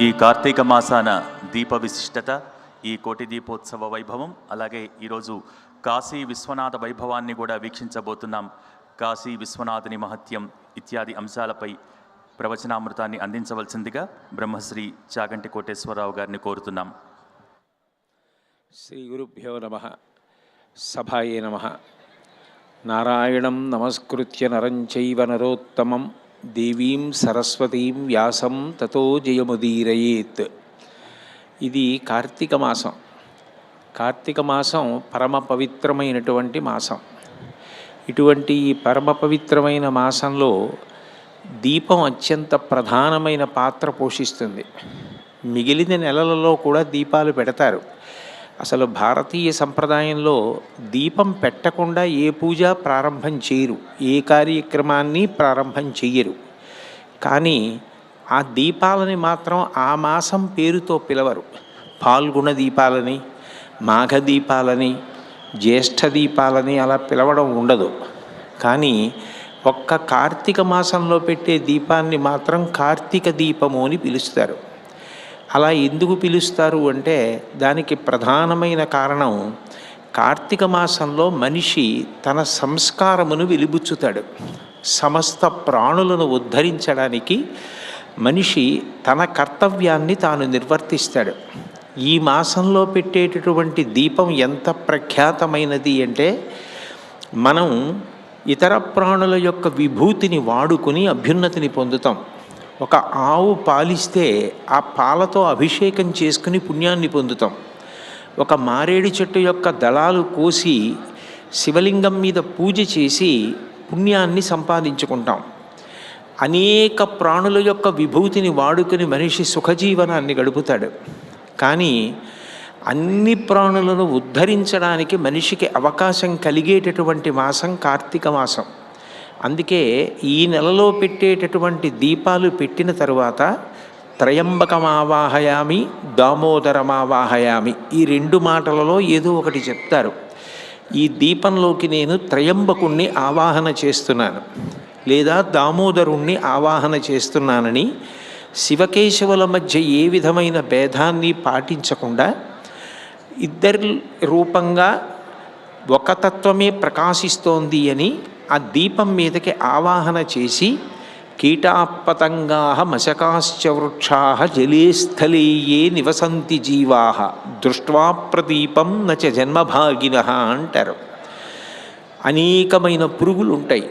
ఈ కార్తీక మాసాన దీప విశిష్టత ఈ కోటి దీపోత్సవ వైభవం అలాగే ఈరోజు కాశీ విశ్వనాథ వైభవాన్ని కూడా వీక్షించబోతున్నాం. కాశీ విశ్వనాథుని మహత్యం ఇత్యాది అంశాలపై ప్రవచనామృతాన్ని అందించవలసిందిగా బ్రహ్మశ్రీ చాగంటి కోటేశ్వరరావు గారిని కోరుతున్నాం. శ్రీ గురుభ్యో నమ సభాయే నమ. నారాయణం నమస్కృత్య నరం చైవ నరోత్తమం. దేవీం సరస్వతీం వ్యాసం తతో జయముదీరయేత్. ఇది కార్తీక మాసం. కార్తీక మాసం పరమ పవిత్రమైనటువంటి మాసం. ఇటువంటి ఈ పరమ పవిత్రమైన మాసంలో దీపం అత్యంత ప్రధానమైన పాత్ర పోషిస్తుంది. మిగిలిన నెలలలో కూడా దీపాలు పెడతారు. అసలు భారతీయ సంప్రదాయంలో దీపం పెట్టకుండా ఏ పూజ ప్రారంభం చేయరు ఏ కార్యక్రమాన్ని ప్రారంభం చెయ్యరు. కానీ ఆ దీపాలని మాత్రం ఆ మాసం పేరుతో పిలవరు. పాల్గొన దీపాలని మాఘ దీపాలని జ్యేష్ఠ దీపాలని అలా పిలవడం ఉండదు. కానీ ఒక్క కార్తీక మాసంలో పెట్టే దీపాన్ని మాత్రం కార్తీక దీపము అని పిలుస్తారు. అలా ఎందుకు పిలుస్తారు అంటే దానికి ప్రధానమైన కారణం కార్తీక మాసంలో మనిషి తన సంస్కారమును వెలిబుచ్చుతాడు. సమస్త ప్రాణులను ఉద్ధరించడానికి మనిషి తన కర్తవ్యాన్ని తాను నిర్వర్తిస్తాడు. ఈ మాసంలో పెట్టేటటువంటి దీపం ఎంత ప్రఖ్యాతమైనది అంటే మనం ఇతర ప్రాణుల యొక్క విభూతిని వాడుకొని అభ్యున్నతిని పొందుతాం. ఒక ఆవు పాలిస్తే ఆ పాలతో అభిషేకం చేసుకుని పుణ్యాన్ని పొందుతాం. ఒక మారేడు చెట్టు యొక్క దళాలు కోసి శివలింగం మీద పూజ చేసి పుణ్యాన్ని సంపాదించుకుంటాం. అనేక ప్రాణుల యొక్క విభూతిని వాడుకొని మనిషి సుఖజీవనాన్ని గడుపుతాడు. కానీ అన్ని ప్రాణులను ఉద్ధరించడానికి మనిషికి అవకాశం కలిగేటటువంటి మాసం కార్తీక మాసం. అందుకే ఈ నెలలో పెట్టేటటువంటి దీపాలు పెట్టిన తరువాత త్రయంబకమావాహయామి దామోదరమావాహయామి ఈ రెండు మాటలలో ఏదో ఒకటి చెప్తారు. ఈ దీపంలోకి నేను త్రయంబకుణ్ణి ఆవాహన చేస్తున్నాను లేదా దామోదరుణ్ణి ఆవాహన చేస్తున్నానని శివకేశవుల మధ్య ఏ విధమైన భేదాన్ని పాటించకుండా ఇద్దరి రూపంగా ఒక తత్వమే ప్రకాశిస్తోంది అని ఆ దీపం మీదకి ఆవాహన చేసి కీటాపతంగా మశకాశ్చ వృక్షా జలే నివసంతి జీవా దృష్ట్వా ప్రదీపం నచ జన్మభాగిన అంటారు. అనేకమైన పురుగులు ఉంటాయి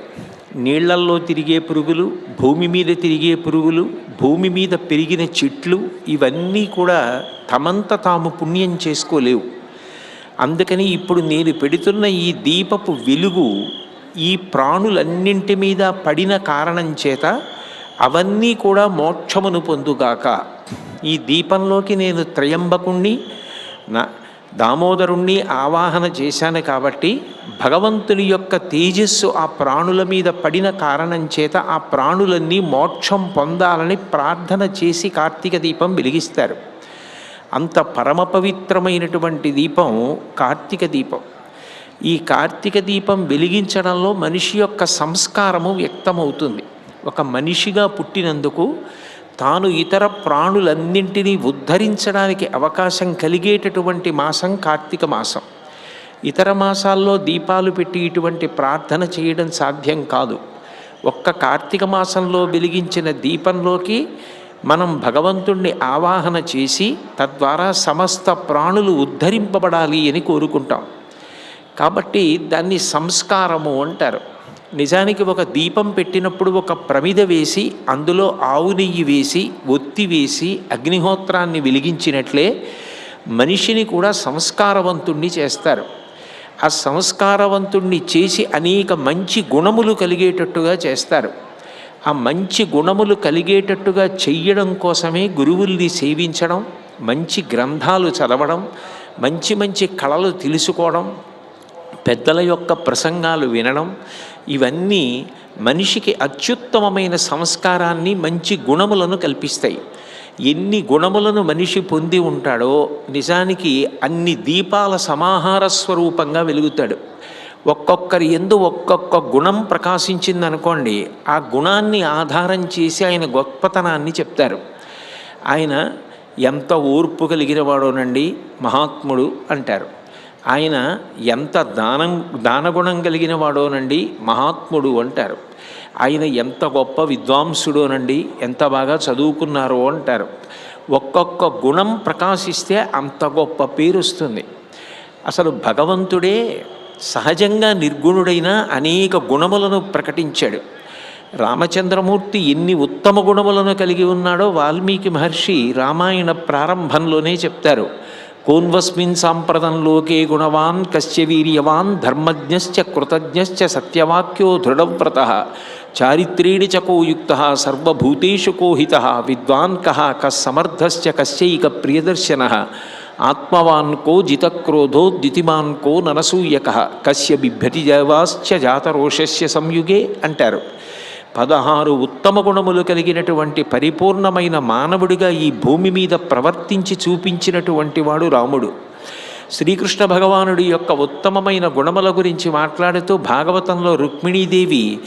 నీళ్ళల్లో తిరిగే పురుగులు భూమి మీద తిరిగే పురుగులు భూమి మీద పెరిగిన చెట్లు ఇవన్నీ కూడా తమంత తాము పుణ్యం చేసుకోలేవు. అందుకని ఇప్పుడు నేను పెడుతున్న ఈ దీపపు వెలుగు ఈ ప్రాణులన్నింటి మీద పడిన కారణం చేత అవన్నీ కూడా మోక్షమును పొందుగాక. ఈ దీపంలోకి నేను త్రయంబకుణ్ణి నా దామోదరుణ్ణి ఆవాహన చేశాను కాబట్టి భగవంతుని యొక్క తేజస్సు ఆ ప్రాణుల మీద పడిన కారణం చేత ఆ ప్రాణులన్నీ మోక్షం పొందాలని ప్రార్థన చేసి కార్తీక దీపం వెలిగిస్తారు. అంత పరమ పవిత్రమైనటువంటి దీపం కార్తీక దీపం. ఈ కార్తీక దీపం వెలిగించడంలో మనిషి యొక్క సంస్కారము వ్యక్తమవుతుంది. ఒక మనిషిగా పుట్టినందుకు తాను ఇతర ప్రాణులన్నింటినీ ఉద్ధరించడానికి అవకాశం కలిగేటటువంటి మాసం కార్తీక మాసం. ఇతర మాసాల్లో దీపాలు పెట్టి ఇటువంటి ప్రార్థన చేయడం సాధ్యం కాదు. ఒక్క కార్తీక మాసంలో వెలిగించిన దీపంలోకి మనం భగవంతుణ్ణి ఆవాహన చేసి తద్వారా సమస్త ప్రాణులు ఉద్ధరింపబడాలి అని కోరుకుంటాం. కాబట్టి దాన్ని సంస్కారము అంటారు. నిజానికి ఒక దీపం పెట్టినప్పుడు ఒక ప్రమిద వేసి అందులో ఆవు నెయ్యి వేసి ఒత్తి వేసి అగ్నిహోత్రాన్ని వెలిగించినట్లే మనిషిని కూడా సంస్కారవంతుణ్ణి చేస్తారు. ఆ సంస్కారవంతుణ్ణి చేసి అనేక మంచి గుణములు కలిగేటట్టుగా చేస్తారు. ఆ మంచి గుణములు కలిగేటట్టుగా చెయ్యడం కోసమే గురువుల్ని సేవించడం మంచి గ్రంథాలు చదవడం మంచి మంచి కళలు తెలుసుకోవడం పెద్దల యొక్క ప్రసంగాలు వినడం ఇవన్నీ మనిషికి అత్యుత్తమమైన సంస్కారాన్ని మంచి గుణములను కల్పిస్తాయి. ఎన్ని గుణములను మనిషి పొంది ఉంటాడో నిజానికి అన్ని దీపాల సమాహార స్వరూపంగా వెలుగుతాడు. ఒక్కొక్కరి ఎందు ఒక్కొక్క గుణం ప్రకాశించింది అనుకోండి ఆ గుణాన్ని ఆధారం చేసి ఆయన గొప్పతనాన్ని చెప్తారు. ఆయన ఎంత ఓర్పు కలిగినవాడోనండి మహాత్ముడు అంటారు. ఆయన ఎంత దానం దానగుణం కలిగిన వాడోనండి మహాత్ముడు అంటారు. ఆయన ఎంత గొప్ప విద్వాంసుడోనండి ఎంత బాగా చదువుకున్నారో అంటారు. ఒక్కొక్క గుణం ప్రకాశిస్తే అంత గొప్ప పేరు వస్తుంది అసలు భగవంతుడే సహజంగా నిర్గుణుడైన అనేక గుణములను ప్రకటించాడు. రామచంద్రమూర్తి ఎన్ని ఉత్తమ గుణములను కలిగి ఉన్నాడో వాల్మీకి మహర్షి రామాయణ ప్రారంభంలోనే చెప్తారు. కోన్వస్మిన్ సాంప్రదంలోకే గుణవాన్ కశ్య వీర్యవాన్ ధర్మజ్ఞశ్చ కృతజ్ఞశ్చ సత్యవాక్యో దృఢవ్రత చారిత్రేణి చకోయుక్త సర్వభూతేషు కోహిత విద్వాన్ కహ కస్సమర్థశ్చ కశ్చైక ప్రియదర్శన ఆత్మవాన్ కో జితక్రోధో ద్యుతిమాన్ కో ననసూయక కస్య బిభ్యతి జవాశ్చ జాతరోషస్య సంయుగే అంటారు. పదహారు ఉత్తమ గుణములు కలిగినటువంటి పరిపూర్ణమైన మానవుడిగా ఈ భూమి మీద ప్రవర్తించి చూపించినటువంటి వాడు రాముడు. శ్రీకృష్ణ భగవానుడి యొక్క ఉత్తమమైన గుణముల గురించి మాట్లాడుతూ భాగవతంలో రుక్మిణీదేవి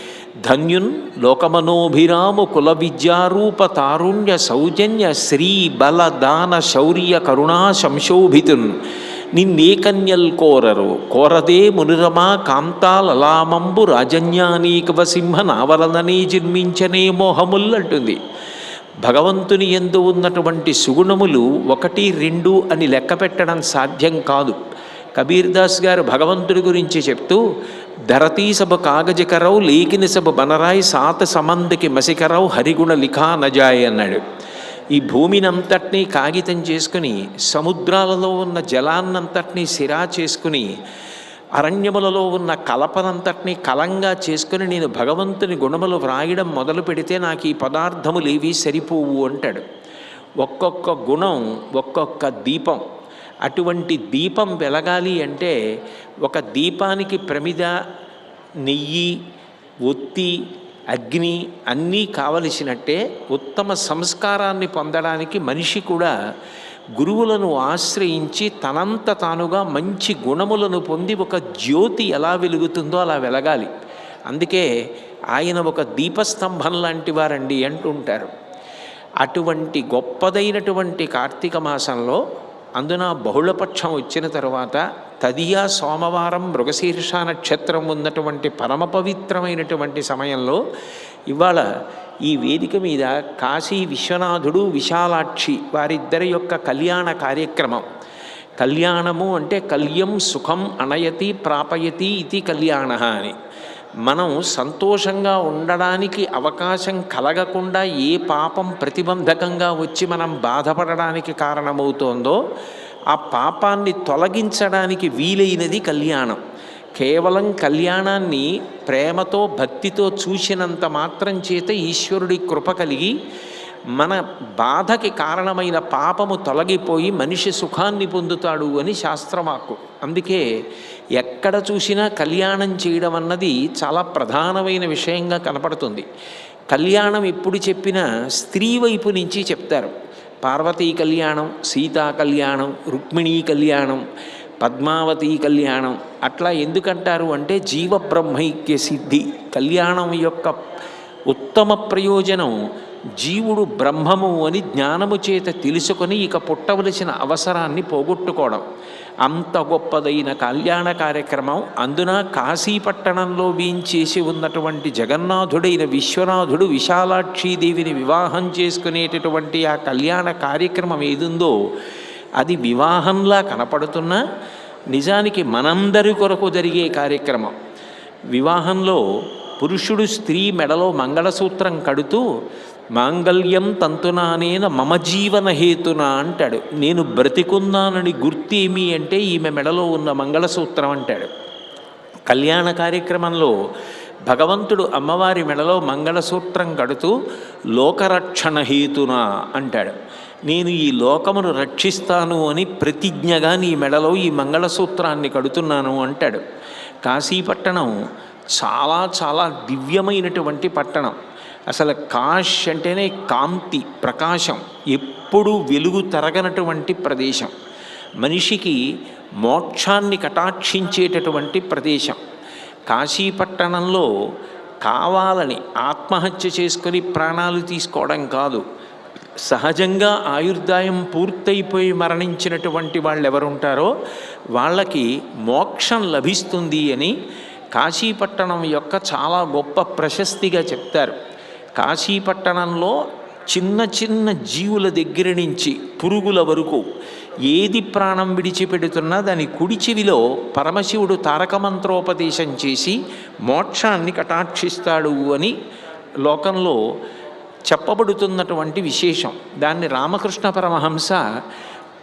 ధన్యున్ లోకమనోభిరాము కుల విద్యారూప తారుణ్య సౌజన్య శ్రీ బల దాన శౌర్య కరుణా సంశోభితున్ నిన్నే కన్యల్ కోరరు. కోరదే మునిరమా కాంతాలలామంబు రాజన్యానీకవ సింహ నావలననే జన్మించనే మోహముల్ అంటుంది భగవంతుని ఎందు ఉన్నటువంటి సుగుణములు ఒకటి రెండు అని లెక్క పెట్టడం సాధ్యం కాదు. కబీర్దాస్ గారు భగవంతుడి గురించి చెప్తూ ధరతీ సభ కాగజకరవు లేకిని సభ బనరాయి సాత సమందకి మసికరవు హరిగుణ లిఖా నజాయ్ అన్నాడు. ఈ భూమినంతటినీ కాగితం చేసుకుని సముద్రాలలో ఉన్న జలాన్నంతటినీ సిరా చేసుకుని అరణ్యములలో ఉన్న కలపనంతటినీ కలంగా చేసుకుని నేను భగవంతుని గుణములు వ్రాయడం మొదలు పెడితే నాకు ఈ పదార్థములేవి సరిపోవు అంటాడు. ఒక్కొక్క గుణం ఒక్కొక్క దీపం అటువంటి దీపం వెలగాలి అంటే ఒక దీపానికి ప్రమిద నెయ్యి ఒత్తి అగ్ని అన్నీ కావలసినట్టే ఉత్తమ సంస్కారాన్ని పొందడానికి మనిషి కూడా గురువులను ఆశ్రయించి తనంత తానుగా మంచి గుణములను పొంది ఒక జ్యోతి ఎలా వెలుగుతుందో అలా వెలగాలి. అందుకే ఆయన ఒక దీపస్తంభం లాంటి వారండి అంటుంటారు. అటువంటి గొప్పదైనటువంటి కార్తీక మాసంలో అందున బహుళపక్షం వచ్చిన తర్వాత తదియా సోమవారం మృగశీర్ష నక్షత్రం ఉన్నటువంటి పరమ పవిత్రమైనటువంటి సమయంలో ఇవాళ ఈ వేదిక మీద కాశీ విశ్వనాథుడు విశాలాక్షి వారిద్దరి యొక్క కళ్యాణ కార్యక్రమం. కళ్యాణము అంటే కళ్యం సుఖం అనయతి ప్రాపయతి ఇది కళ్యాణ అని. మనం సంతోషంగా ఉండడానికి అవకాశం కలగకుండా ఏ పాపం ప్రతిబంధకంగా వచ్చి మనం బాధపడడానికి కారణమవుతోందో ఆ పాపాన్ని తొలగించడానికి వీలైనది కళ్యాణం. కేవలం కళ్యాణాన్ని ప్రేమతో భక్తితో చూసినంత మాత్రం చేత ఈశ్వరుడి కృప కలిగి మన బాధకి కారణమైన పాపము తొలగిపోయి మనిషి సుఖాన్ని పొందుతాడు అని శాస్త్రవాక్కు. అందుకే ఎక్కడ చూసినా కళ్యాణం చేయడం అన్నది చాలా ప్రధానమైన విషయంగా కనపడుతుంది. కళ్యాణం ఎప్పుడు చెప్పినా స్త్రీ వైపు నుంచి చెప్తారు. పార్వతీ కళ్యాణం సీతా కళ్యాణం రుక్మిణీ కళ్యాణం పద్మావతి కళ్యాణం అట్లా ఎందుకంటారు అంటే జీవబ్రహ్మైక్య సిద్ధి. కళ్యాణం యొక్క ఉత్తమ ప్రయోజనం జీవుడు బ్రహ్మము అని జ్ఞానము చేత తెలుసుకొని ఇక పుట్టవలసిన అవసరాన్ని పోగొట్టుకోవడం. అంత గొప్పదైన కళ్యాణ కార్యక్రమం అందున కాశీపట్టణంలో వీంచేసి ఉన్నటువంటి జగన్నాథుడైన విశ్వనాథుడు విశాలాక్షీదేవిని వివాహం చేసుకునేటటువంటి ఆ కళ్యాణ కార్యక్రమం ఏదుందో అది వివాహంలా కనపడుతున్నా నిజానికి మనందరి కొరకు జరిగే కార్యక్రమం. వివాహంలో పురుషుడు స్త్రీ మెడలో మంగళసూత్రం కడుతూ మాంగళ్యం తంతునానేన మమ జీవన హేతున అంటాడు. నేను బ్రతికున్నానని గుర్తేమి అంటే ఈమె మెడలో ఉన్న మంగళసూత్రం అంటాడు. కళ్యాణ కార్యక్రమంలో భగవంతుడు అమ్మవారి మెడలో మంగళసూత్రం కడుతూ లోకరక్షణ హేతున అంటాడు. నేను ఈ లోకమును రక్షిస్తాను అని ప్రతిజ్ఞగా నీ మెడలో ఈ మంగళసూత్రాన్ని కడుతున్నాను అంటాడు. కాశీపట్టణం చాలా చాలా దివ్యమైనటువంటి పట్టణం. అసలు కాష్ అంటేనే కాంతి ప్రకాశం. ఎప్పుడూ వెలుగు తరగనటువంటి ప్రదేశం. మనిషికి మోక్షాన్ని కటాక్షించేటటువంటి ప్రదేశం. కాశీపట్టణంలో కావాలని ఆత్మహత్య చేసుకొని ప్రాణాలు తీసుకోవడం కాదు. సహజంగా ఆయుర్దాయం పూర్తయిపోయి మరణించినటువంటి వాళ్ళు ఎవరుంటారో వాళ్ళకి మోక్షం లభిస్తుంది అని కాశీపట్టణం యొక్క చాలా గొప్ప ప్రశస్తిగా చెప్తారు. కాశీపట్టణంలో చిన్న చిన్న జీవుల దగ్గర నుంచి పురుగుల వరకు ఏది ప్రాణం విడిచిపెడుతున్నా దాని కుడి చెవిలో పరమశివుడు తారక మంత్రోపదేశం చేసి మోక్షాన్ని కటాక్షిస్తాడు అని లోకంలో చెప్పబడుతున్నటువంటి విశేషం. దాన్ని రామకృష్ణ పరమహంస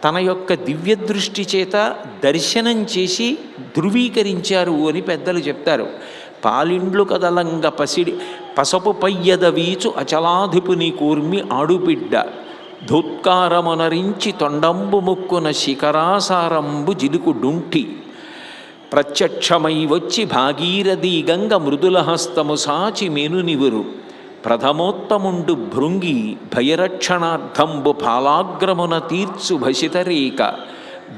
తన యొక్క దివ్య దృష్టి చేత దర్శనం చేసి ధృవీకరించారు అని పెద్దలు చెప్తారు. పాలిండ్లు కదలంగ పసిడి పసపు పయ్యద వీచు అచలాధిపుని కూర్మి ఆడుబిడ్డ. ధూత్కారమునరించి తొండంబు ముక్కున శిఖరాసారంబు జిలుకు డుంటి. ప్రత్యక్షమై వచ్చి భాగీరథీ గంగ మృదుల హస్తము సాచి మెనునివురు ప్రథమోత్తముండు భృంగి భయరక్షణార్థంబు పాలాగ్రమున తీర్చు భసితరేక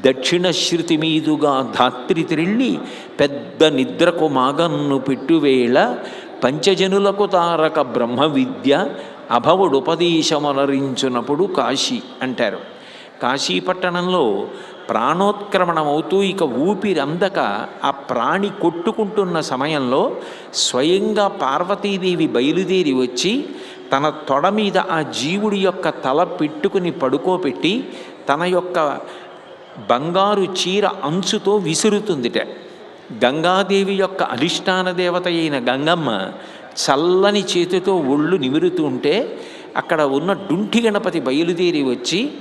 దక్షిణ శృతి మీదుగా ధాత్రి త్రిళ్ళి పెద్ద నిద్రకు మాగన్ను పెట్టువేళ పంచజనులకు తారక బ్రహ్మ విద్య అభవుడుపదేశమలరించునప్పుడు కాశీ అంటారు. కాశీ పట్టణంలో ప్రాణోత్క్రమణమవుతూ ఇక ఊపిరందక ఆ ప్రాణి కొట్టుకుంటున్న సమయంలో స్వయంగా పార్వతీదేవి బయలుదేరి వచ్చి తన తొడ మీద ఆ జీవుడి యొక్క తల పెట్టుకుని పడుకోబెట్టి తన యొక్క బంగారు చీర అంచుతో విసురుతుందిట. గంగాదేవి యొక్క అధిష్టాన దేవత అయిన గంగమ్మ చల్లని చేతితో ఒళ్ళు నిమురుతుంటే అక్కడ ఉన్న డుంఠి గణపతి బయలుదేరి వచ్చి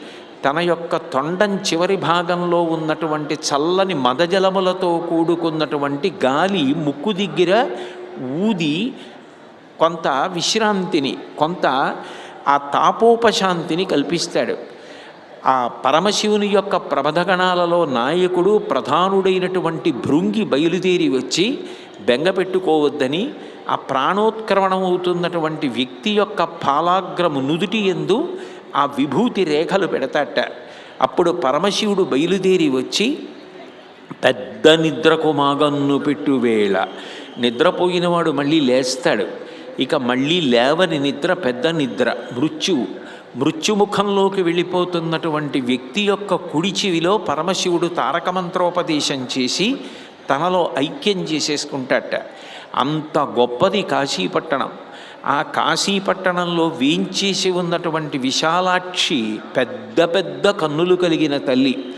తన యొక్క తొండం చివరి భాగంలో ఉన్నటువంటి చల్లని మదజలములతో కూడుకున్నటువంటి గాలి ముక్కు దగ్గర ఊది కొంత విశ్రాంతిని కొంత ఆ తాపోపశాంతిని కల్పిస్తాడు. ఆ పరమశివుని యొక్క ప్రబధగణాలలో నాయకుడు ప్రధానుడైనటువంటి భృంగి బయలుదేరి వచ్చి బెంగ పెట్టుకోవద్దని ఆ ప్రాణోత్క్రమణం అవుతున్నటువంటి వ్యక్తి యొక్క పాలాగ్రము నుదుటి ఎందు ఆ విభూతి రేఖలు పెడతాట. అప్పుడు పరమశివుడు బయలుదేరి వచ్చి పెద్ద నిద్రకు మాగన్ను పెట్టువేళ నిద్రపోయినవాడు మళ్ళీ లేస్తాడు. ఇక మళ్ళీ లేవని నిద్ర పెద్ద నిద్ర మృత్యువు. మృత్యుముఖంలోకి వెళ్ళిపోతున్నటువంటి వ్యక్తి యొక్క కుడి చెవిలో పరమశివుడు తారక మంత్రోపదేశం చేసి తనలో ఐక్యం చేసేసుకుంటాట అంత గొప్పది కాశీపట్టణం. ఆ కాశీపట్టణంలో వేంచేసి ఉన్నటువంటి విశాలాక్షి పెద్ద పెద్ద కన్నులు కలిగిన తల్లి.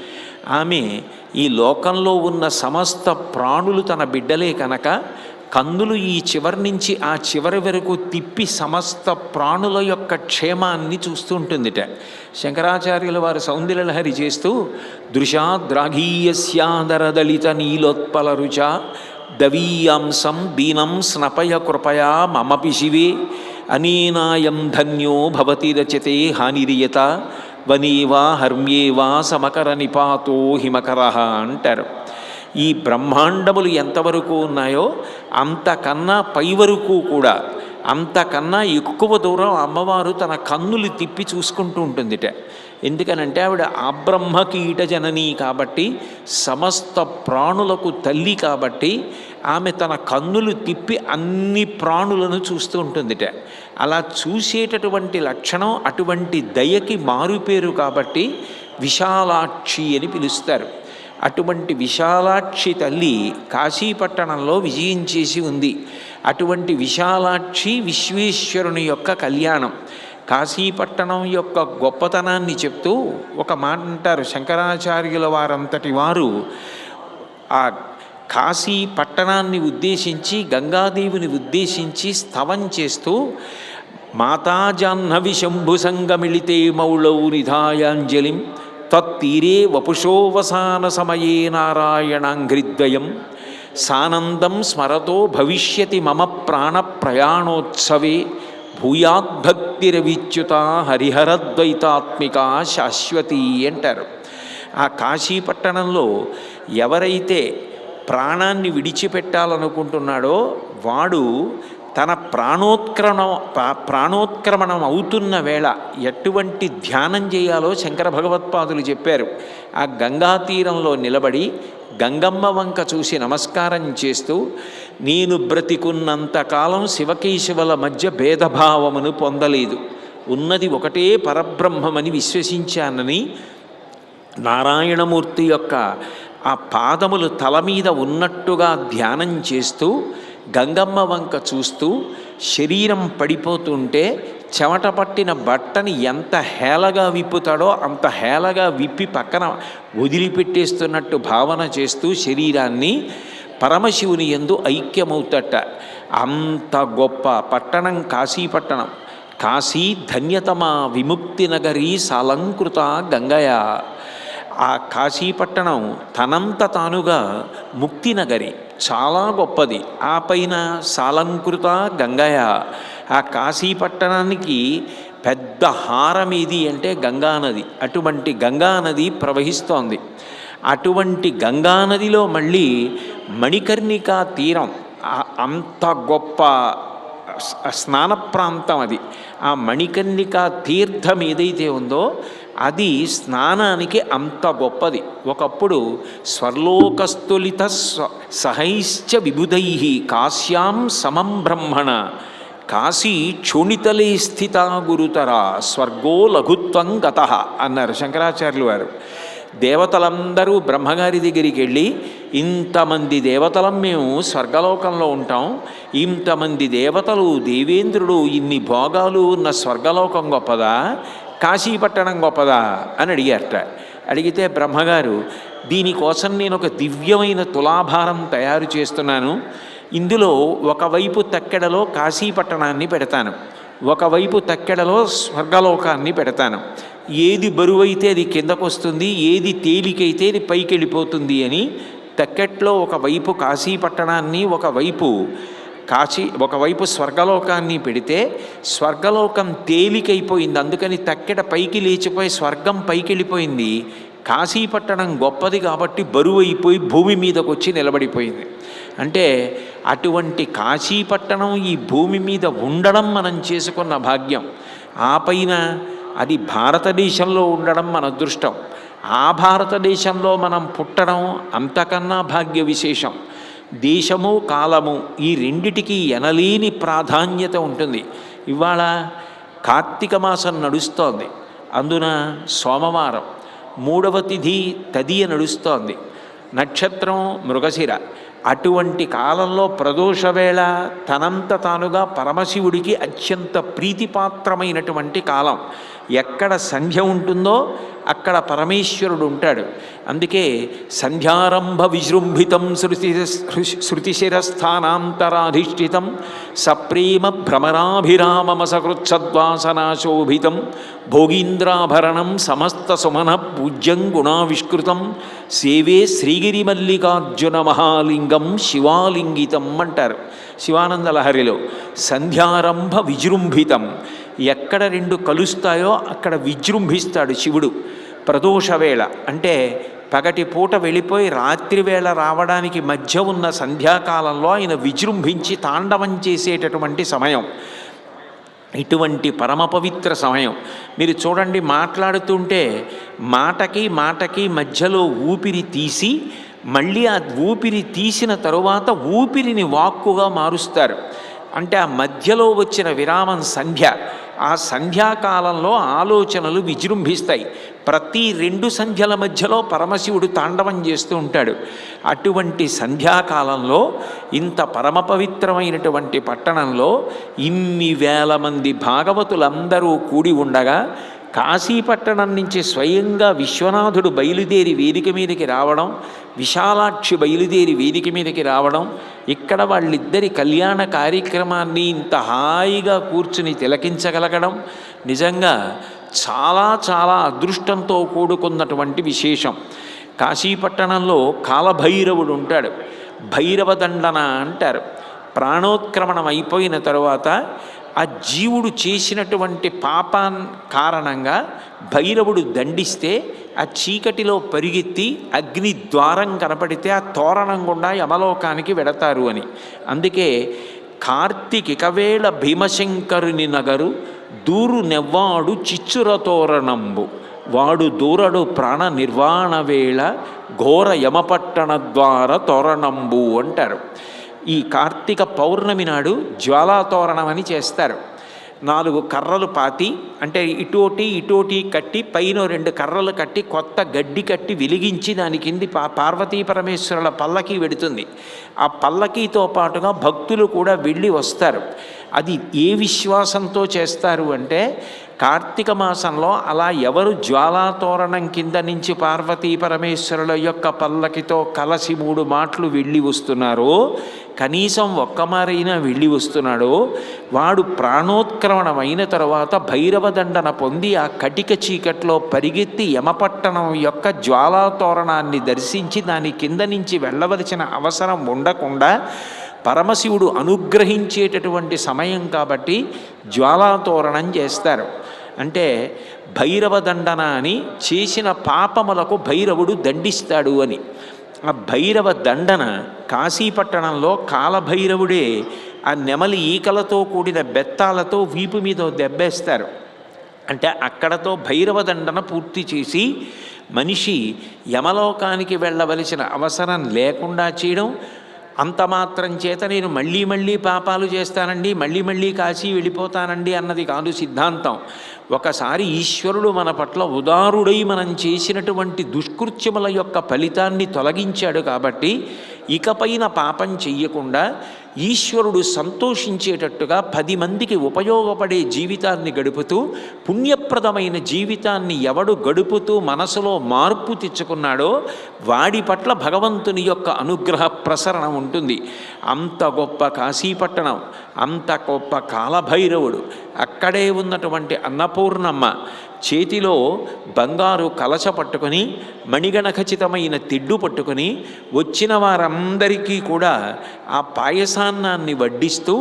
ఆమె ఈ లోకంలో ఉన్న సమస్త ప్రాణులు తన బిడ్డలే కనుక కన్నులు ఈ చివరి నుంచి ఆ చివరి వరకు తిప్పి సమస్త ప్రాణుల యొక్క క్షేమాన్ని చూస్తుంటుందిట శంకరాచార్యుల వారు సౌందర్యలహరి చేస్తూ దృశాద్రాఘీయస్యాదరదళిత నీలోత్పల రుచ దవీయాంసం దీనం స్నపయ కృపయా మమ శివే అనీనాయం ధన్యో భవతి రచతే హానిరియత వనేవా హర్మ్యేవా సమకర నిపాతో హిమకర అంటారు. ఈ బ్రహ్మాండములు ఎంతవరకు ఉన్నాయో అంతకన్నా పై వరకు కూడా అంతకన్నా ఎక్కువ దూరం అమ్మవారు తన కన్నులు తిప్పి చూసుకుంటూ ఉంటుందిట. ఎందుకనంటే ఆవిడ ఆబ్రహ్మ కీట జనని కాబట్టి సమస్త ప్రాణులకు తల్లి కాబట్టి ఆమె తన కన్నులు తిప్పి అన్ని ప్రాణులను చూస్తూ ఉంటుందిట. అలా చూసేటటువంటి లక్షణం అటువంటి దయకి మారుపేరు కాబట్టి విశాలాక్షి అని పిలుస్తారు. అటువంటి విశాలాక్షి తల్లి కాశీపట్టణంలో విజయం చేసి ఉంది. అటువంటి విశాలాక్షి విశ్వేశ్వరుని యొక్క కళ్యాణం. కాశీపట్టణం యొక్క గొప్పతనాన్ని చెప్తూ ఒక మాట అంటారు శంకరాచార్యుల వారంతటి వారు. ఆ కాశీ పట్టణాన్ని ఉద్దేశించి గంగాదేవిని ఉద్దేశించి స్తవం చేస్తూ మాతా జాహ్నవి శంభు సంగమిళితే మౌళౌ నిధాయాంజలిం తత్తీరే వపుషోవసాన సమయే నారాయణాంఘ్రిద్వయం. సానందం స్మరతో భవిష్యతి మమ ప్రాణ ప్రయాణోత్సవే భూయాద్భక్తిరవిచ్యుత హరిహరద్వైతాత్మిక శాశ్వతి అంటారు. ఆ కాశీపట్టణంలో ఎవరైతే ప్రాణాన్ని విడిచిపెట్టాలనుకుంటున్నాడో వాడు తన ప్రాణోత్క్రమణం ప్రా- ప్రాణోత్క్రమణం అవుతున్న వేళ ఎటువంటి ధ్యానం చేయాలో శంకర భగవత్పాదులు చెప్పారు. ఆ గంగా తీరంలో నిలబడి గంగమ్మ వంక చూసి నమస్కారం చేస్తూ నేను బ్రతికున్నంతకాలం శివకేశవుల మధ్య భేదభావమును పొందలేదు. ఉన్నది ఒకటే పరబ్రహ్మమని విశ్వసించానని నారాయణమూర్తి యొక్క ఆ పాదములు తల మీద ఉన్నట్టుగా ధ్యానం చేస్తూ గంగమ్మ వంక చూస్తూ శరీరం పడిపోతుంటే చెమట పట్టిన బట్టని ఎంత హేళగా విప్పుతాడో అంత హేళగా విప్పి పక్కన వదిలిపెట్టేస్తున్నట్టు భావన చేస్తూ శరీరాన్ని పరమశివుని ఎందు ఐక్యమవుతట. అంత గొప్ప పట్టణం కాశీపట్టణం. కాశీ ధన్యతమ విముక్తి నగరీ సాలంకృత గంగయ ఆ కాశీపట్టణం తనంత తానుగా ముక్తి నగరి. చాలా గొప్పది. ఆ పైన సాలంకృత గంగయ ఆ కాశీపట్టణానికి పెద్ద హారం ఇది అంటే గంగానది అటువంటి గంగానది ప్రవహిస్తోంది. అటువంటి గంగానదిలో మళ్ళీ మణికర్ణికా తీరం. అంత గొప్ప స్నాన ప్రాంతం అది. ఆ మణికర్ణిక తీర్థం ఏదైతే ఉందో అది స్నానానికి అంత గొప్పది. ఒకప్పుడు స్వర్లోకస్తులిత స్వ సహైశ్చ విబుధై కాశ్యాం సమం బ్రహ్మణ. కాశీ క్షుణితలే స్థిత గురుతర స్వర్గో లఘుత్వం గత అన్నారు శంకరాచార్యులు వారు. దేవతలందరూ బ్రహ్మగారి దగ్గరికి వెళ్ళి ఇంతమంది దేవతలం మేము స్వర్గలోకంలో ఉంటాం ఇంతమంది దేవతలు దేవేంద్రుడు ఇన్ని భోగాలు ఉన్న స్వర్గలోకం గొప్పదా? కాశీపట్టణం గొప్పదా అని అడిగారట. అడిగితే బ్రహ్మగారు దీనికోసం నేను ఒక దివ్యమైన తులాభారం తయారు చేస్తున్నాను. ఇందులో ఒకవైపు తక్కెడలో కాశీపట్టణాన్ని పెడతాను. ఒకవైపు తక్కెడలో స్వర్గలోకాన్ని పెడతాను. ఏది బరువైతే అది కిందకు వస్తుంది ఏది తేలికైతే అది పైకి వెళ్ళిపోతుంది అని తక్కెట్లో ఒకవైపు కాశీపట్టణాన్ని ఒకవైపు కాశీ ఒకవైపు స్వర్గలోకాన్ని పెడితే స్వర్గలోకం తేలికైపోయింది. అందుకని తక్కెట పైకి లేచిపోయి స్వర్గం పైకి వెళ్ళిపోయింది కాశీపట్టణం గొప్పది కాబట్టి బరువు అయిపోయి భూమి మీదకు వచ్చి నిలబడిపోయింది. అంటే అటువంటి కాశీపట్టణం ఈ భూమి మీద ఉండడం మనం చేసుకున్న భాగ్యం. ఆ పైన అది భారతదేశంలో ఉండడం మన అదృష్టం. ఆ భారతదేశంలో మనం పుట్టడం అంతకన్నా భాగ్య విశేషం దేశము కాలము ఈ రెండిటికి ఎనలేని ప్రాధాన్యత ఉంటుంది. ఇవాళ కార్తీక మాసం నడుస్తోంది. అందున సోమవారం మూడవ తిథి తదియ నడుస్తోంది. నక్షత్రం మృగశిర. అటువంటి కాలంలో ప్రదోషవేళ తనంత తానుగా పరమశివుడికి అత్యంత ప్రీతిపాత్రమైనటువంటి కాలం. ఎక్కడ సంధ్య ఉంటుందో అక్కడ పరమేశ్వరుడు ఉంటాడు. అందుకే సంధ్యారంభ విజృంభితం శృతి శృతిశిరస్థానాంతరాధిష్ఠితం సప్రేమ భ్రమరాభిరామమసకృత్సద్వాసనాశోభితం భోగీంద్రాభరణం సమస్త సుమన పూజ్యం గుణావిష్కృతం సేవే శ్రీగిరిమల్లికార్జున మహాలింగం శివాలింగితం అంటారు శివానంద లహరిలో సంధ్యారంభ విజృంభితం. ఎక్కడ రెండు కలుస్తాయో అక్కడ విజృంభిస్తాడు శివుడు. ప్రదోష వేళ. అంటే పగటి పూట వెళ్ళిపోయి రాత్రి వేళ రావడానికి మధ్య ఉన్న సంధ్యాకాలంలో ఆయన విజృంభించి తాండవం చేసేటటువంటి సమయం. ఇటువంటి పరమ పవిత్ర సమయం. మీరు చూడండి మాట్లాడుతుంటే మాటకి మాటకి మధ్యలో ఊపిరి తీసి మళ్ళీ ఆ ఊపిరి తీసిన తరువాత ఊపిరిని వాక్కుగా మారుస్తారు. అంటే ఆ మధ్యలో వచ్చిన విరామం సంధ్య. ఆ సంధ్యాకాలంలో ఆలోచనలు విజృంభిస్తాయి. ప్రతి రెండు సంధ్యల మధ్యలో పరమశివుడు తాండవం చేస్తూ ఉంటాడు. అటువంటి సంధ్యాకాలంలో ఇంత పరమ పవిత్రమైనటువంటి పట్టణంలో ఇన్ని వేల మంది భాగవతులందరూ కూడి ఉండగా కాశీపట్టణం నుంచి స్వయంగా విశ్వనాథుడు బయలుదేరి వేదిక మీదకి రావడం విశాలాక్షి బయలుదేరి వేదిక మీదకి రావడం ఇక్కడ వాళ్ళిద్దరి కళ్యాణ కార్యక్రమాన్ని ఇంత హాయిగా కూర్చుని తిలకించగలగడం నిజంగా చాలా చాలా అదృష్టంతో కూడుకున్నటువంటి విశేషం. కాశీపట్టణంలో కాలభైరవుడు ఉంటాడు. భైరవ దండన అంటారు. ప్రాణోత్క్రమణం అయిపోయిన తరువాత ఆ జీవుడు చేసినటువంటి పాపాన్ కారణంగా భైరవుడు దండిస్తే ఆ చీకటిలో పరిగెత్తి అగ్ని ద్వారం కనపడితే ఆ తోరణం గుండా యమలోకానికి వెడతారు అని. అందుకే కార్తీకికవేళ భీమశంకరుని నగరు దూరు నెవ్వాడు చిచ్చుర తోరణంబు వాడు దూరడు ప్రాణ నిర్వాణ వేళ ఘోర యమపట్టణ ద్వార తోరణంబు అంటారు. ఈ కార్తీక పౌర్ణమి నాడు జ్వాలాతోరణం అని చేస్తారు. నాలుగు కర్రలు పాతి అంటే ఇటోటి ఇటోటి కట్టి పైన రెండు కర్రలు కట్టి కొత్త గడ్డి కట్టి వెలిగించి దాని కింది పా పార్వతీ పరమేశ్వరుల పల్లకి వెడుతుంది. ఆ పల్లకీతో పాటుగా భక్తులు కూడా వెళ్ళి వస్తారు. అది ఏ విశ్వాసంతో చేస్తారు అంటే కార్తీక మాసంలో అలా ఎవరు జ్వాలాతోరణం కింద నుంచి పార్వతీ పరమేశ్వరుల యొక్క పల్లకితో కలసి మూడు మాటలు వెళ్ళి వస్తున్నారో. కనీసం ఒక్కమారైనా వెళ్ళి వస్తున్నాడో. వాడు ప్రాణోత్క్రమణం అయిన తర్వాత భైరవ దండన పొంది ఆ కటిక చీకట్లో పరిగెత్తి యమపట్టణం యొక్క జ్వాలాతోరణాన్ని దర్శించి దాని కింద నుంచి వెళ్ళవలసిన అవసరం ఉండకుండా పరమశివుడు అనుగ్రహించేటటువంటి సమయం కాబట్టి జ్వాలాతోరణం చేస్తారు. అంటే భైరవ దండన అని చేసిన పాపములకు భైరవుడు దండిస్తాడు అని. ఆ భైరవ దండన కాశీపట్టణంలో కాలభైరవుడే ఆ నెమలి ఈకలతో కూడిన బెత్తాలతో వీపు మీద దెబ్బేస్తారు. అంటే అక్కడతో భైరవ దండన పూర్తి చేసి మనిషి యమలోకానికి వెళ్ళవలసిన అవసరం లేకుండా చేయడం అంత మాత్రం చేత నేను మళ్ళీ మళ్ళీ పాపాలు చేస్తానండి మళ్ళీ మళ్ళీ కాశీ వెళ్ళిపోతానండి అన్నది కాదు సిద్ధాంతం. ఒకసారి ఈశ్వరుడు మన పట్ల ఉదారుడై మనం చేసినటువంటి దుష్కృత్యముల యొక్క ఫలితాన్ని తొలగించాడు కాబట్టి ఇకపైన పాపం చెయ్యకుండా ఈశ్వరుడు సంతోషించేటట్టుగా పది మందికి ఉపయోగపడే జీవితాన్ని గడుపుతూ పుణ్యప్రదమైన జీవితాన్ని ఎవడు గడుపుతూ మనసులో మార్పు తెచ్చుకున్నాడో వాడి పట్ల భగవంతుని యొక్క అనుగ్రహ ప్రసరణ ఉంటుంది. అంత గొప్ప కాశీపట్టణం అంత గొప్ప కాలభైరవుడు అక్కడే ఉన్నటువంటి అన్నపూర్ణమ్మ చేతిలో బంగారు కలశ పట్టుకొని మణిగణ ఖచ్చితమైన తిడ్డు పట్టుకొని వచ్చిన వారందరికీ కూడా ఆ పాయసాన్నాన్ని వడ్డిస్తూ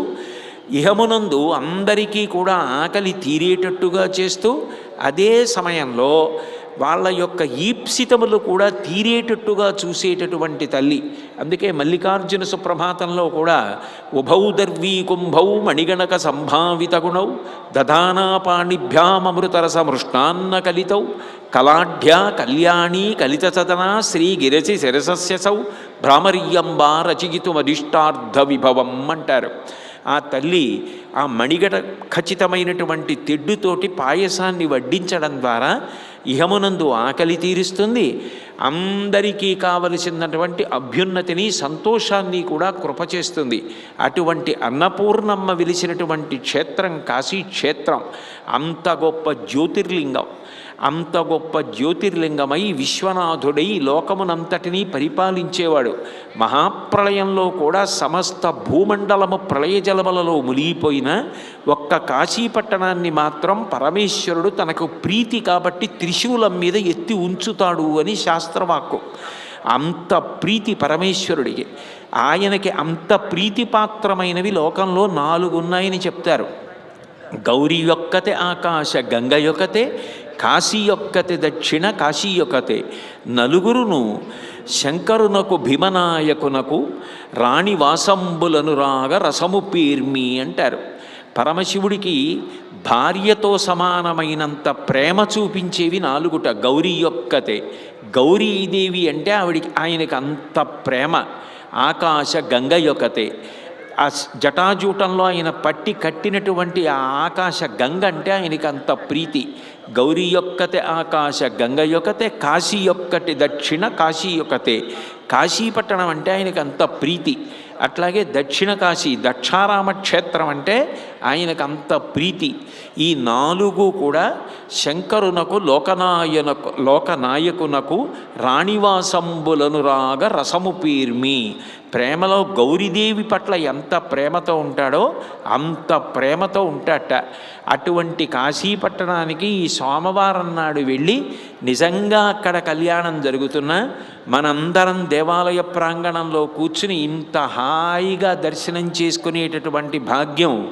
ఇహమునందు అందరికీ కూడా ఆకలి తీరేటట్టుగా చేస్తూ అదే సమయంలో వాళ్ళ యొక్క ఈప్సితములు కూడా తీరేటట్టుగా చూసేటటువంటి తల్లి. అందుకే మల్లికార్జున సుప్రభాతంలో కూడా ఉభౌ దర్వీ కుంభౌ మణిగణక సంభావిత గుణౌ దధానా పాణిభ్యామృతరస కలితౌ కలాఢ్యా కళ్యాణీ కలిత సదనా శ్రీగిరసి శిరసస్యసౌ భ్రామర్యంబా రచయితుమధిష్టార్థ విభవం అంటారు. ఆ తల్లి ఆ మణిగడ ఖచ్చితమైనటువంటి తెడ్డుతోటి పాయసాన్ని వడ్డించడం ద్వారా ఇహమునందు ఆకలి తీరుస్తుంది. అందరికీ కావలసినటువంటి అభ్యున్నతిని సంతోషాన్ని కూడా కృప చేస్తుంది అటువంటి అన్నపూర్ణమ్మ వెలిసినటువంటి క్షేత్రం కాశీ క్షేత్రం అంత గొప్ప జ్యోతిర్లింగం. అంత గొప్ప జ్యోతిర్లింగమై విశ్వనాథుడై లోకమునంతటినీ పరిపాలించేవాడు. మహాప్రళయంలో కూడా సమస్త భూమండలము ప్రళయజలములలో మునిగిపోయిన ఒక్క కాశీపట్టణాన్ని మాత్రం పరమేశ్వరుడు తనకు ప్రీతి కాబట్టి త్రిశూలం మీద ఎత్తి ఉంచుతాడు అని శాస్త్రవాక్కు. అంత ప్రీతి పరమేశ్వరుడికి. ఆయనకి అంత ప్రీతిపాత్రమైనవి లోకంలో నాలుగు ఉన్నాయని చెప్తారు. గౌరీ యొక్కతే ఆకాశ గంగ యొక్కతే కాశీ యొక్కతే దక్షిణ కాశీ యొక్కతే నలుగురును శంకరునకు భీమనాయకునకు రాణివాసంబులను రాగ రసము పీర్మి అంటారు. పరమశివుడికి భార్యతో సమానమైనంత ప్రేమ చూపించేవి నాలుగుట. గౌరీ యొక్కతే గౌరీదేవి అంటే ఆవిడికి ఆయనకి అంత ప్రేమ. ఆకాశ గంగ యొక్కతే. ఆ జటాజూటంలో ఆయన పట్టి కట్టినటువంటి ఆ ఆకాశ గంగ అంటే ఆయనకి అంత ప్రీతి. గౌరీ యొక్కతే ఆకాశ గంగ యొక్కతే కాశీ యొక్కటి దక్షిణ కాశీ యొక్కతే. కాశీపట్టణం అంటే ఆయనకి అంత ప్రీతి. అట్లాగే దక్షిణ కాశీ దక్షారామ క్షేత్రం అంటే ఆయనకు అంత ప్రీతి. ఈ నాలుగు కూడా శంకరునకు లోకనాయనకు లోకనాయకునకు రాణివాసంబులను రాగ రసము పీర్మి. ప్రేమలో గౌరీదేవి పట్ల ఎంత ప్రేమతో ఉంటాడో అంత ప్రేమతో ఉంటాట అటువంటి కాశీపట్టణానికి ఈ సోమవారం నాడు వెళ్ళి నిజంగా అక్కడ కళ్యాణం జరుగుతున్నా మనందరం దేవాలయ ప్రాంగణంలో కూర్చుని ఇంత హాయిగా దర్శనం చేసుకునేటటువంటి భాగ్యం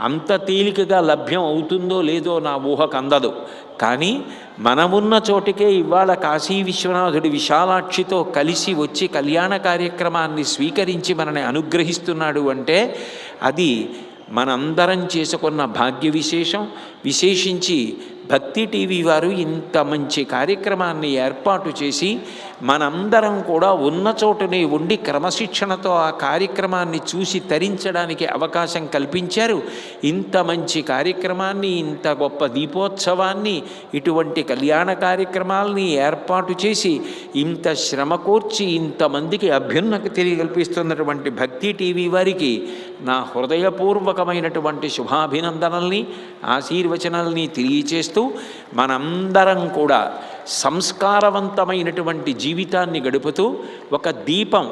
అంత తేలికగా లభ్యం అవుతుందో లేదో నా ఊహకు అందదు. కానీ మనమున్న చోటికే ఇవాళ కాశీ విశ్వనాథుడి విశాలాక్షితో కలిసి వచ్చి కళ్యాణ కార్యక్రమాన్ని స్వీకరించి మనని అనుగ్రహిస్తున్నాడు అంటే అది మనందరం చేసుకున్న భాగ్య విశేషం విశేషించి భక్తి టీవీ వారు ఇంత మంచి కార్యక్రమాన్ని ఏర్పాటు చేసి మనందరం కూడా ఉన్న చోటునే ఉండి క్రమశిక్షణతో ఆ కార్యక్రమాన్ని చూసి తరించడానికి అవకాశం కల్పించారు. ఇంత మంచి కార్యక్రమాన్ని ఇంత గొప్ప దీపోత్సవాన్ని ఇటువంటి కళ్యాణ కార్యక్రమాలని ఏర్పాటు చేసి ఇంత శ్రమ కోర్చి ఇంతమందికి అభ్యున్నతి తెలియకల్పిస్తున్నటువంటి భక్తి టీవీ వారికి నా హృదయపూర్వకమైనటువంటి శుభాభినందనల్ని ఆశీర్వచనాల్ని తెలియచేస్తూ మనందరం కూడా సంస్కారవంతమైనటువంటి జీవితాన్ని గడుపుతూ ఒక దీపం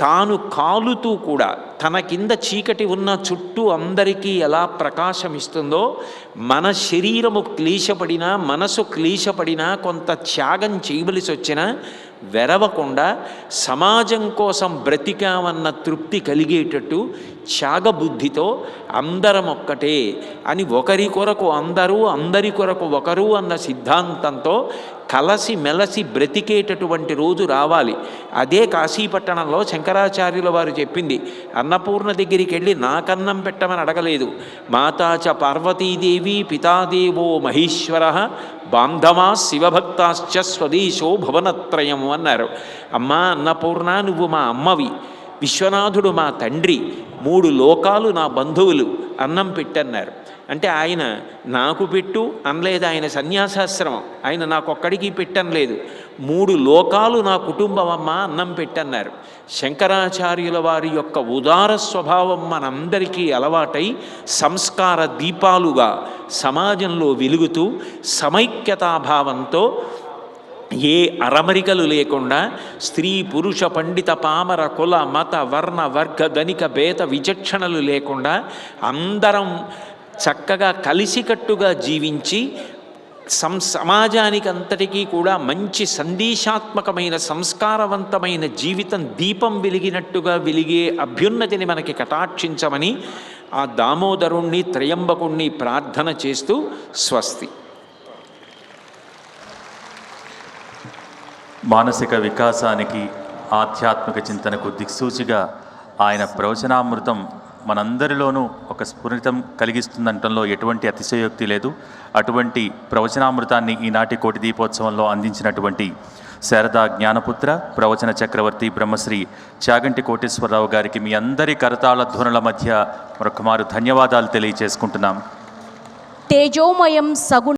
తాను కాలుతూ కూడా తన కింద చీకటి ఉన్న చుట్టూ అందరికీ ఎలా ప్రకాశం ఇస్తుందో మన శరీరము క్లీశపడినా మనసు క్లీశపడినా కొంత త్యాగం చేయవలసి వచ్చినా వెరవకుండా సమాజం కోసం బ్రతికామన్న తృప్తి కలిగేటట్టు త్యాగబుద్ధితో అందరం ఒక్కటే అని ఒకరి కొరకు అందరూ అందరి కొరకు ఒకరు అన్న సిద్ధాంతంతో కలసి మెలసి బ్రతికేటటువంటి రోజు రావాలి. అదే కాశీపట్టణంలో శంకరాచార్యుల వారు చెప్పింది అన్నపూర్ణ దగ్గరికి వెళ్ళి నాకన్నం పెట్టమని అడగలేదు. మాతాచ పార్వతీదేవి పితాదేవో మహేశ్వర బాంధవా శివభక్తాశ్చ స్వదేశో భవనత్రయం అన్నారు. అమ్మా అన్నపూర్ణ నువ్వు మా అమ్మవి. విశ్వనాథుడు మా తండ్రి. మూడు లోకాలు నా బంధువులు. అన్నం పెట్టన్నారు. అంటే ఆయన నాకు పెట్టు అనలేదు ఆయన సన్యాసాశ్రమం. ఆయన నాకొక్కడికి పెట్టనలేదు. మూడు లోకాలు నా కుటుంబం అమ్మ అన్నం పెట్టన్నారు. శంకరాచార్యుల వారి యొక్క ఉదార స్వభావం మనందరికీ అలవాటై సంస్కార దీపాలుగా సమాజంలో వెలుగుతూ సమైక్యతాభావంతో ఏ అరమరికలు లేకుండా స్త్రీ పురుష పండిత పామర కుల మత వర్ణ వర్గ ధనిక భేద విచక్షణలు లేకుండా అందరం చక్కగా కలిసికట్టుగా జీవించి సం సమాజానికి అంతటికీ కూడా మంచి సందేశాత్మకమైన సంస్కారవంతమైన జీవితం దీపం వెలిగినట్టుగా వెలిగే అభ్యున్నతిని మనకి కటాక్షించమని ఆ దామోదరుణ్ణి త్రయంబకుణ్ణి ప్రార్థన చేస్తూ స్వస్తి. మానసిక వికాసానికి ఆధ్యాత్మిక చింతనకు దిక్సూచిగా ఆయన ప్రవచనామృతం మనందరిలోనూ ఒక స్ఫురితం కలిగిస్తుందంటంలో ఎటువంటి అతిశయోక్తి లేదు. అటువంటి ప్రవచనామృతాన్ని ఈనాటి కోటి దీపోత్సవంలో అందించినటువంటి శారదా జ్ఞానపుత్ర ప్రవచన చక్రవర్తి బ్రహ్మశ్రీ చాగంటి కోటేశ్వరరావు గారికి మీ అందరి కరతాళ ధ్వనుల మధ్య మరొకమారు ధన్యవాదాలు తెలియచేసుకుంటున్నాం. తేజోమయం సగుణ